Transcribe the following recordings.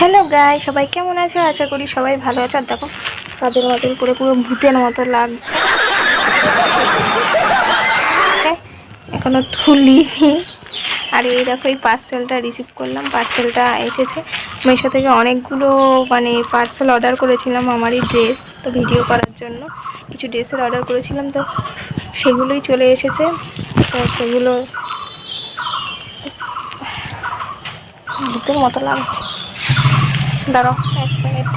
Hello guy, সবাই কেমন আছো? আশা করি সবাই ভালো আছে। আর দেখো কাদের মতন করে পুরো ভূতের মতো লাগছে। এখনও তুলিনি আর এই দেখো, এই পার্সেলটা রিসিভ করলাম। পার্সেলটা এসেছে। মিশো থেকে অনেকগুলো মানে পার্সেল অর্ডার করেছিলাম আমারই ড্রেস তো ভিডিও করার জন্য। কিছু ড্রেসের অর্ডার করেছিলাম, তো সেগুলোই চলে এসেছে। তো সেগুলো ভূতের মতো লাগছে। দাঁড়ো এক মিনিট।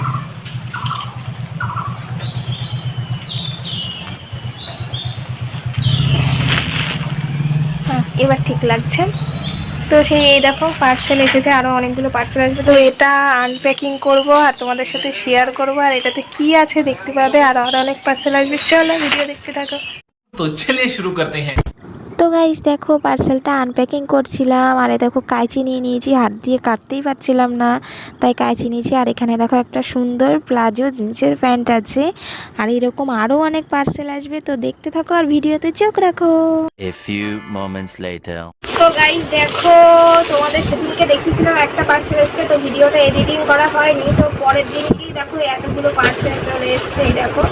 এবার ঠিক লাগছে। তো সেই এই দেখো পার্সেল এসেছে আরও অনেকগুলো পার্সেল আসবে। তো এটা আনপ্যাকিং করব আর তোমাদের সাথে শেয়ার করব। আর এটাতে কি আছে দেখতে পাবে? আর আরও অনেক পার্সেল আসবে। চলো ভিডিও দেখতে থাকো। তো চলে শুরু করতে হ্যাঁ। তো গাইস দেখো পার্সেলটা আনপ্যাকিং করছিলাম। আর দেখো কাঁচি নিয়ে নিয়েছি হাত দিয়ে কাটতেই পারছিলাম না। তাই কাঁচি নিয়েছি। আর এখানে দেখো একটা সুন্দর প্লাজো জিন্সের প্যান্ট আছে। আর এরকম আরও অনেক পার্সেল আসবে। তো দেখতে থাকো আর ভিডিওতে চোখ রাখো। A few moments later. তো গাইস দেখো তোমাদের সেদিনকে দেখিয়েছিলাম একটা পার্সেল এসছে। তো ভিডিওটা এডিটিং করা হয়নি। তো পরের দিনকেই দেখো, এতগুলো পার্সেল চলে এসছে, এই দেখো।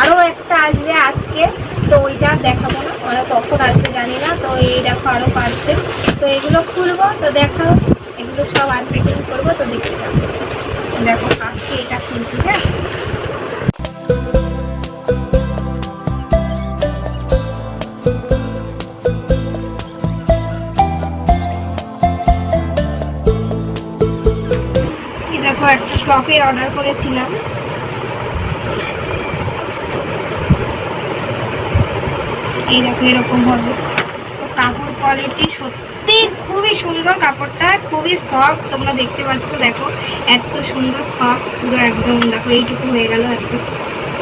আরও একটা আসবে আজকে, তো ওইটা দেখাবো না। মানে কখন আসবে জানি না। তো এই দেখো আরও পার্সেল তো এগুলো খুলবো, তো দেখাও। এগুলো সব আনপ্যাকিং করব, তো দেখতে যাব দেখো, আজকে এটা খুলছি হ্যাঁ? ফ্রকের অর্ডার করেছিলাম। এই দেখো, এরকম হবে। তো কাপড় কোয়ালিটি সত্যি খুবই সুন্দর কাপড়টা, খুবই সফট তোমরা দেখতে পাচ্ছ, দেখো, এত সুন্দর সফট পুরো একদম, দেখো, এইটুকু হয়ে গেল, একদম।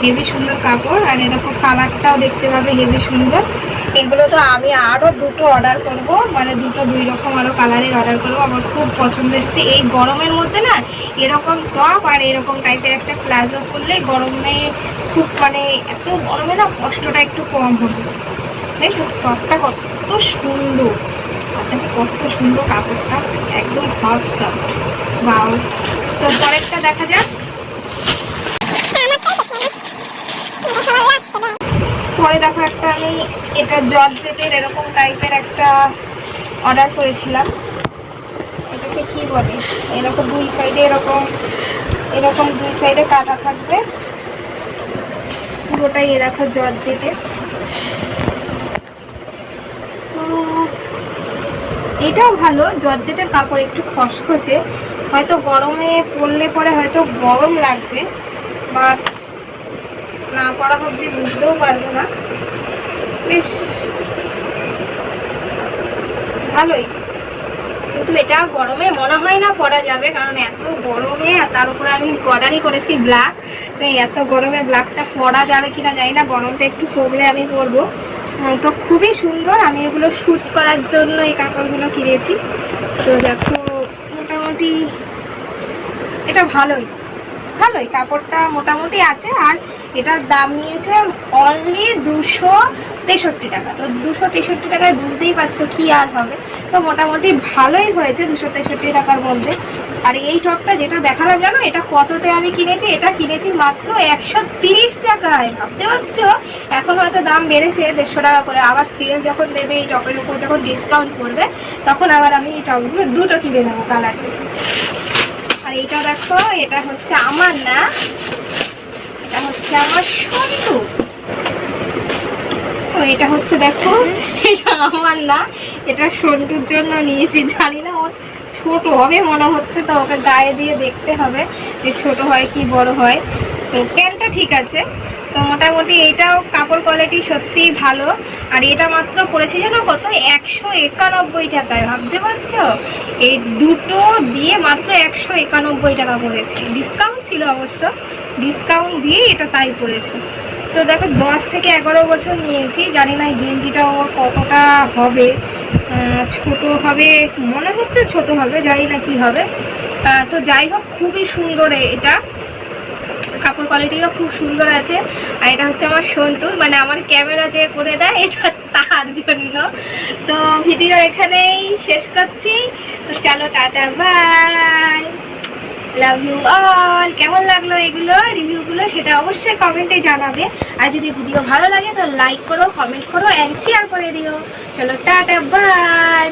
হেভি সুন্দর কাপড়, আর এরকম কালারটাও দেখতে পাবে হেভি সুন্দর। এগুলো তো আমি আরও দুটো অর্ডার করব। মানে দুটো দুই রকম আরও কালারের অর্ডার করব। আমার খুব পছন্দ এসেছে। এই গরমের মধ্যে না, এরকম টপ আর এরকম টাইপের একটা প্লাজো করলে গরমে খুব মানে এত গরমে না কষ্টটা একটু কম হবে। দেখো টপটা কত সুন্দর। দেখো কত সুন্দর কাপড়টা। একদম সফট সফট বা তো পরেরটা দেখা যাক। পরে দেখো একটা আমি এটা জর্জেটের এরকম টাইপের একটা অর্ডার করেছিলাম। এটাকে কি বলে? এরকম দুই সাইডে এরকম এরকম দুই সাইডে কাটা থাকবে। পুরোটাই এ দেখো জর্জেটের তো এটাও ভালো জর্জেটের কাপড় একটু খসখসে। হয়তো গরমে পরলে পরে হয়তো গরম লাগবে বাট না পড়া অব্দি বুঝতেও পারব না। বেশ। ভালোই। কিন্তু এটা গরমে মনে হয় না পরা যাবে, কারণ এত গরমে তার উপরে আমি অর্ডারই করেছি ব্ল্যাক তো এত গরমে ব্ল্যাকটা পরা যাবে কিনা জানি না, গরমটা একটু কমলে আমি পরবো। তো খুবই সুন্দর, আমি এগুলো শ্যুট করার জন্য এই কাপড়গুলো কিনেছি। তো দেখো, মোটামুটি এটা ভালোই। ভালোই, কাপড়টা মোটামুটি আছে। আর এটার দাম নিয়েছে অনলি দুশো তেষট্টি টাকা। তো দুশো তেষট্টি টাকায় বুঝতেই পারছ কি আর হবে। তো মোটামুটি ভালোই হয়েছে দুশো তেষট্টি টাকার মধ্যে। আর এই টপটা যেটা দেখালাম জানো, এটা কততে আমি কিনেছি? এটা কিনেছি মাত্র একশো তিরিশ টাকায়। ভাবতে পারছ? এখন হয়তো দাম বেড়েছে দেড়শো টাকা করে। আবার সেল যখন দেবে, এই টপের উপর যখন ডিসকাউন্ট করবে, তখন আবার আমি এই টপগুলো দুটো কিনে নেব কালার আর এইটা দেখো, এটা হচ্ছে আমার না এটা হচ্ছে আমার সন্তু তো এটা হচ্ছে দেখো, এটা আমার না, এটা সন্টুর জন্য নিয়েছি, জানি না ওর ছোট হবে, মনে হচ্ছে তো ওকে গায়ে দিয়ে দেখতে হবে যে ছোট হয় কি বড় হয়। তো প্যান্টটা ঠিক আছে, তো মোটামুটি এইটাও কাপড় কোয়ালিটি সত্যিই ভালো। আর এটা মাত্র পড়েছে জানো কত? একশো একানব্বই টাকায়, ভাবতে পারছ? এই দুটো দিয়ে মাত্র একশো একানব্বই টাকা পড়েছে। ডিসকাউন্ট ছিল অবশ্য ডিসকাউন্ট দিয়ে এটা তাই পড়েছে তো দেখো, দশ থেকে এগারো বছর নিয়েছি, জানি না গেঞ্জিটা ওর কতটা হবে। ছোট হবে, মনে হচ্ছে ছোট হবে, জানি না কি হবে। তো যাই হোক, খুবই সুন্দর এটা। কাপড় কোয়ালিটিও খুব সুন্দর আছে। আর এটা হচ্ছে আমার সন্টুর মানে আমার ক্যামেরা যে করে দেয়, এটা তার জন্য। তো ভিডিও এখানেই শেষ করছি। তো চলো, tata bye love you all কেমন লাগল এগুলো রিভিউগুলো সেটা অবশ্যই কমেন্টে জানাবে। আর যদি ভিডিও ভালো লাগে তো লাইক করো কমেন্ট করো অ্যান্ড শেয়ার করে দিও। চলো, টাটা বাই